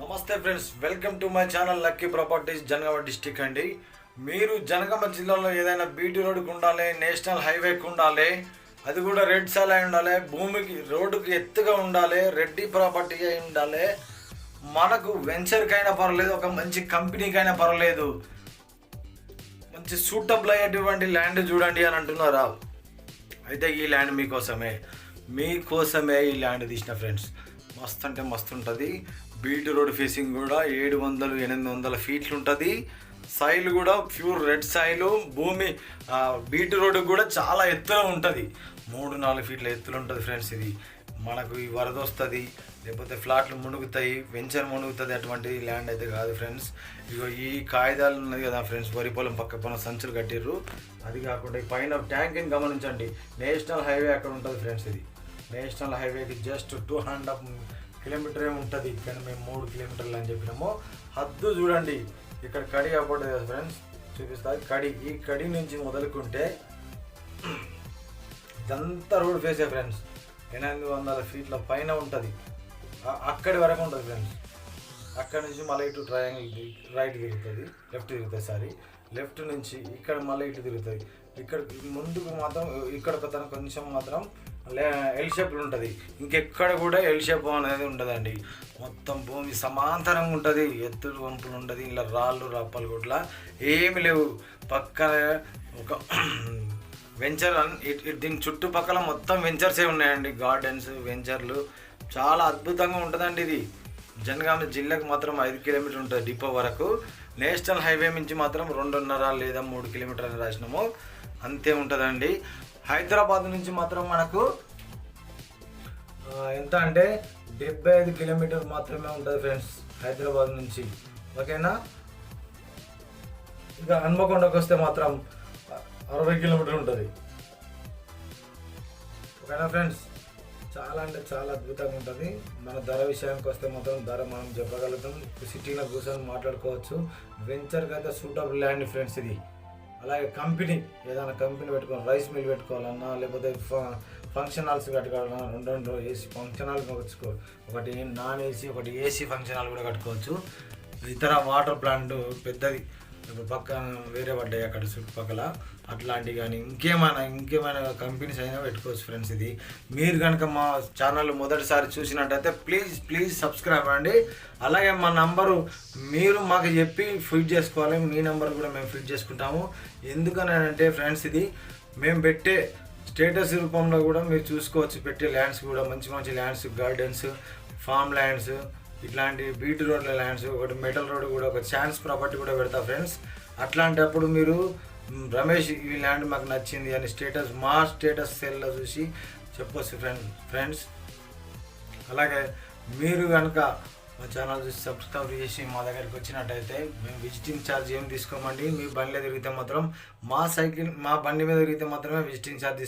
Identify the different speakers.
Speaker 1: నమస్తే friends welcome to my channel Lucky Properties Jangaon district అండి. మీరు జనగామ జిల్లాలో ఏదైనా బీటీ రోడ్డుకు ఉండాలి నేషనల్ హైవేకి ఉండాలి అది కూడా రెడ్ సాల్ అయి ఉండాలి భూమికి రోడ్డుకి ఎత్తుగా ఉండాలి రెడ్డి ప్రాపర్టీ అయి ఉండాలి మనకు వెంచర్కైనా పర్వాలేదు ఒక మంచి కంపెనీకైనా పర్వాలేదు. మంచి సూటబుల్ అయ్యేటువంటి ల్యాండ్ చూడండి అని అంటున్నారా? అయితే ఈ ల్యాండ్ మీకోసమే మీకోసమే ఈ ల్యాండ్ తీసిన ఫ్రెండ్స్. మస్తు అంటే మస్తు ఉంటుంది. బీట్ రోడ్ ఫేసింగ్ కూడా ఏడు వందలు ఎనిమిది వందల ఫీట్లు ఉంటుంది. సాయిల్ కూడా ప్యూర్ రెడ్ సైలు. భూమి బీట్ రోడ్ కూడా చాలా ఎత్తులో ఉంటుంది. మూడు నాలుగు ఫీట్ల ఎత్తులో ఉంటుంది ఫ్రెండ్స్ ఇది. మనకు ఈ వరద వస్తుంది లేకపోతే ఫ్లాట్లు మునుగుతాయి వెంచర్ మునుగుతుంది అటువంటి ల్యాండ్ అయితే కాదు ఫ్రెండ్స్. ఇగో ఈ కాగితాలు ఉన్నది కదా ఫ్రెండ్స్ వరి పొలం పక్క పొలం సంచులు కట్టిర్రు. అది కాకుండా ఈ పైన ట్యాంక్ని గమనించండి. నేషనల్ హైవే అక్కడ ఉంటుంది ఫ్రెండ్స్ ఇది. నేషనల్ హైవేకి జస్ట్ టూ హండ్రెడ్ ఆఫ్ కిలోమీటరే ఉంటుంది. కానీ మేము మూడు కిలోమీటర్లు అని చెప్పినాము. హద్దు చూడండి. ఇక్కడ కడి అవ్వబడ్డది కదా ఫ్రెండ్స్ చూపిస్తా. కడి ఈ కడి నుంచి మొదలుకుంటే ఇదంతా రోడ్ ఫేసే ఫ్రెండ్స్ ఎనిమిది వందల ఫీట్ల పైన ఉంటుంది. అక్కడి వరకు ఉంటుంది ఫ్రెండ్స్ అక్కడ నుంచి మళ్ళీ ఇటు ట్రయాంగిల్ రైట్ తిరుగుతుంది. లెఫ్ట్ తిరుగుతుంది సారీ లెఫ్ట్ నుంచి ఇక్కడ మళ్ళీ ఇటు తిరుగుతుంది. ఇక్కడ ముందుకు మాత్రం ఇక్కడ ఒక తన కొంచెం మాత్రం ఎల్ షేప్లో ఉంటుంది. ఇంకెక్కడ కూడా ఎల్ షేప్ అనేది ఉండదండి. మొత్తం భూమి సమాంతరంగా ఉంటుంది. ఎత్తులు వంపులు ఉంటుంది ఇలా రాళ్ళు రప్పలు కూడా ఏమి లేవు. పక్కన ఒక వెంచర్ దీని చుట్టుపక్కల మొత్తం వెంచర్సే ఉన్నాయండి. గార్డెన్స్ వెంచర్లు చాలా అద్భుతంగా ఉంటుందండి ఇది. జనగామ జిల్లాకు మాత్రం ఐదు కిలోమీటర్ ఉంటుంది డిపో వరకు. నేషనల్ హైవే నుంచి మాత్రం రెండున్నర లేదా మూడు కిలోమీటర్ అని రాసినాము. అంతే ఉంటుందండి. హైదరాబాద్ నుంచి మాత్రం మనకు ఎంత అంటే డెబ్బై ఐదు కిలోమీటర్ మాత్రమే ఉంటుంది ఫ్రెండ్స్ హైదరాబాద్ నుంచి. ఓకేనా? ఇక హన్మకొండకు వస్తే మాత్రం అరవై కిలోమీటర్ ఉంటుంది. ఓకేనా ఫ్రెండ్స్? చాలా అంటే చాలా అద్భుతంగా ఉంటుంది. మన ధర విషయానికి వస్తే మాత్రం ధర మనం చెప్పగలుగుతాం. సిటీలో కూర్చొని మాట్లాడుకోవచ్చు. వెంచర్కి అయితే సూటబుల్ ల్యాండ్ ఫ్రెండ్స్ ఇది. అలాగే కంపెనీ ఏదైనా కంపెనీ పెట్టుకోవాలి రైస్ మిల్ పెట్టుకోవాలన్నా లేకపోతే ఫ- ఫంక్షన్ హాల్స్ కట్టుకోవాలన్నా రెండు రెండు ఏసీ ఫంక్షన్ హాల్ కట్టుకో ఒకటి నాన్ ఏసీ ఒకటి ఏసీ ఫంక్షన్ హాల్ కూడా కట్టుకోవచ్చు. ఇతర వాటర్ ప్లాంట్ పెద్దది. ఇప్పుడు పక్కన వేరే పడ్డాయి అక్కడ చుట్టుపక్కల. అట్లాంటివి కానీ ఇంకేమైనా ఇంకేమైనా కంపెనీస్ అయినా పెట్టుకోవచ్చు ఫ్రెండ్స్ ఇది. మీరు కనుక మా ఛానల్ మొదటిసారి చూసినట్టయితే ప్లీజ్ ప్లీజ్ సబ్స్క్రైబ్ అండి. అలాగే మా నంబరు మీరు మాకు చెప్పి ఫిట్ చేసుకోవాలి. మీ నెంబర్ కూడా మేము ఫిట్ చేసుకుంటాము. ఎందుకనంటే ఫ్రెండ్స్ ఇది మేము పెట్టే స్టేటస్ రూపంలో కూడా మీరు చూసుకోవచ్చు. పెట్టే ల్యాండ్స్ కూడా మంచి మంచి ల్యాండ్స్ గార్డెన్స్ ఫామ్ ల్యాండ్స్ ఇట్లాంటి బీట్ రోడ్ల ల్యాండ్స్ ఒకటి మెటల్ రోడ్ కూడా ఒక ఛాన్స్ ప్రాపర్టీ కూడా పెడతా ఫ్రెండ్స్ అట్లాంటప్పుడు మీరు రమేష్ ఈ ల్యాండ్ మాకు నచ్చింది అని స్టేటస్ మా స్టేటస్ సెల్లో చూసి చెప్పొచ్చు ఫ్రెండ్స్ ఫ్రెండ్స్ అలాగే మీరు కనుక మా ఛానల్ చూసి సబ్స్క్రైబ్ చేసి మా దగ్గరికి వచ్చినట్టయితే మేము విజిటింగ్ ఛార్జ్ ఏం తీసుకోమండి మీ బండిలో తిరిగితే మాత్రం మా సైకిల్ మా బండి మీద తిరిగితే మాత్రమే విజిటింగ్ ఛార్జ్